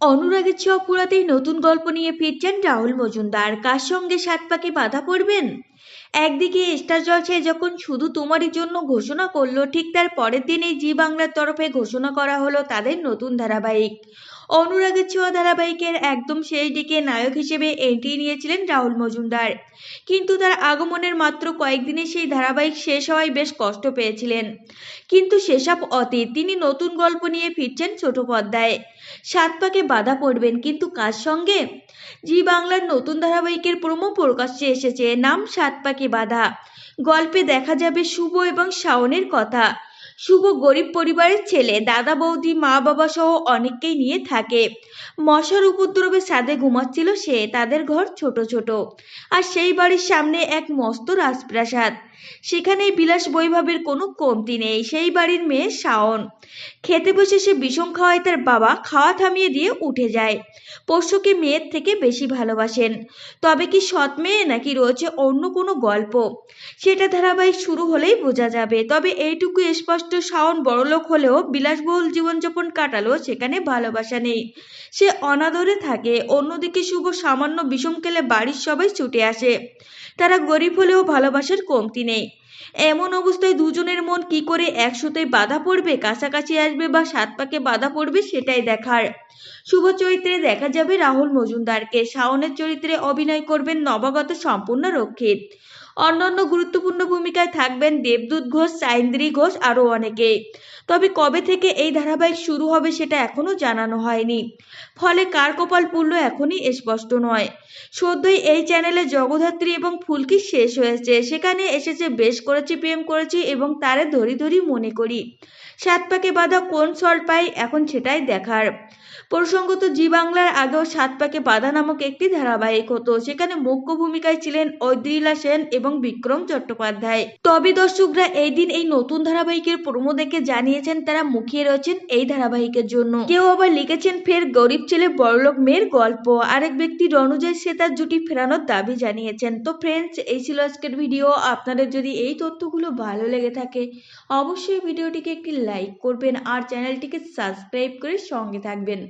অনুরাগের ছোঁয়া পুরাতেই নতুন গল্প নিয়ে ফিরছেন রাহুল মজুমদার। কার সঙ্গে সাত পাকে বাধা পড়বেন? একদিকে স্টার জলসায় যখন শুধু তোমারই জন্য ঘোষণা করল, ঠিক তার পরের দিনেই জি বাংলার তরফে ঘোষণা করা হলো তাদের নতুন ধারাবাহিক। অনুরাগের ছোঁয়া ধারাবাহিকের একদম শেষ দিকে নায়ক হিসেবে এন্ট্রি নিয়েছিলেন রাহুল মজুমদার। কিন্তু তার আগমনের মাত্র কয়েকদিনে সেই ধারাবাহিক শেষ হওয়ায় বেশ কষ্ট পেয়েছিলেন। কিন্তু সেসব অতীত তিনি নতুন গল্প নিয়ে ফিরছেন ছোট পর্দায়। সাত পাকে বাধা পড়বেন কিন্তু কার সঙ্গে? জি বাংলার নতুন ধারাবাহিকের প্রোমো প্রকাশ্যে এসেছে। নাম সাত পাকে বাধা? গল্পে দেখা যাবে শুভ এবং শাওনের কথা। শুভ গরিব পরিবারের ছেলে, দাদা বৌদি, মা বাবা সহ অনেককেই নিয়ে থাকে। মশার উপদ্রবে সাদে ঘুমাচ্ছিল সে, তাদের ঘর ছোট ছোট। আর সেই বাড়ির সামনে এক মস্ত রাজপ্রাসাদ। সেখানে বিলাস বৈভবের কোনো কমতি নেই। সেই বাড়ির মেয়ে শাওন। খেতে বসে সে বিষম খাওয়ায় তার বাবা খাওয়া থামিয়ে দিয়ে উঠে যায়। পোষ্যকে মেয়ের থেকে বেশি ভালোবাসেন। তবে কি সৎ মেয়ে নাকি রয়েছে অন্য কোনো গল্প? সেটা ধারাবাহিক শুরু হলেই বোঝা যাবে। তবে এইটুকু স্পষ্ট শাওন বড়লোক হলেও বিলাসবহুল জীবনযাপন কাটালো সেখানে ভালোবাসা নেই। সে অনাদরে থাকে। অন্যদিকে শুভ সামান্য বিষম খেলে বাড়ির সবাই ছুটে আসে। তারা গরিব হলেও ভালোবাসার কমতি নেই। এমন অবস্থায় দুজনের মন কি করে একসাথে বাধা পড়বে, কাছাকাছি আসবে বা সাত পাকে বাধা পড়বে সেটাই দেখার। শুভ চরিত্রে দেখা যাবে রাহুল মজুমদারকে। শাওনের চরিত্রে অভিনয় করবেন নবাগত সম্পূর্ণ রক্ষিত। অন্যান্য গুরুত্বপূর্ণ ভূমিকায় থাকবেন দেবদূত ঘোষ, সাইন্দ্রী ঘোষ আরও অনেকে তবে কবে থেকে এই ধারাবাহিক শুরু হবে সেটা এখনও জানানো হয়নি। ফলে কার কপাল পুরল এখনই স্পষ্ট নয়। সদ্যই এই চ্যানেলে জগধাত্রী এবং ফুলকি শেষ হয়েছে। সেখানে এসেছে, বেশ করেছি, প্রেম করেছি এবং তারে ধরি ধরি মনে করি। সাত পাকে বাঁধা কোন সল পাই এখন সেটাই দেখার। প্রসঙ্গত, জি বাংলার আগেও সাত পাকে বাধা নামক একটি ধারাবাহিক হতো। সেখানে মুখ্য ভূমিকায় ছিলেন ঐদ্রিলা সেন এবং বিক্রম চট্টোপাধ্যায়। তবে দর্শকরা এই দিন এই নতুন ধারাবাহিকের প্রোমো দেখে জানিয়েছেন তারা মুখিয়ে রয়েছেন এই ধারাবাহিকের জন্য। কেউ আবার লিখেছেন, ফের গরিব ছেলে বড়লোক মেয়ের গল্প। আরেক ব্যক্তি রণজয় সে তার জুটি ফেরানোর দাবি জানিয়েছেন। তো ফ্রেন্ডস এই ছিল আজকের ভিডিও আপনাদের যদি এই তথ্যগুলো ভালো লেগে থাকে, অবশ্যই ভিডিওটিকে একটি লাইক করবেন আর চ্যানেলটিকে সাবস্ক্রাইব করে সঙ্গে থাকবেন।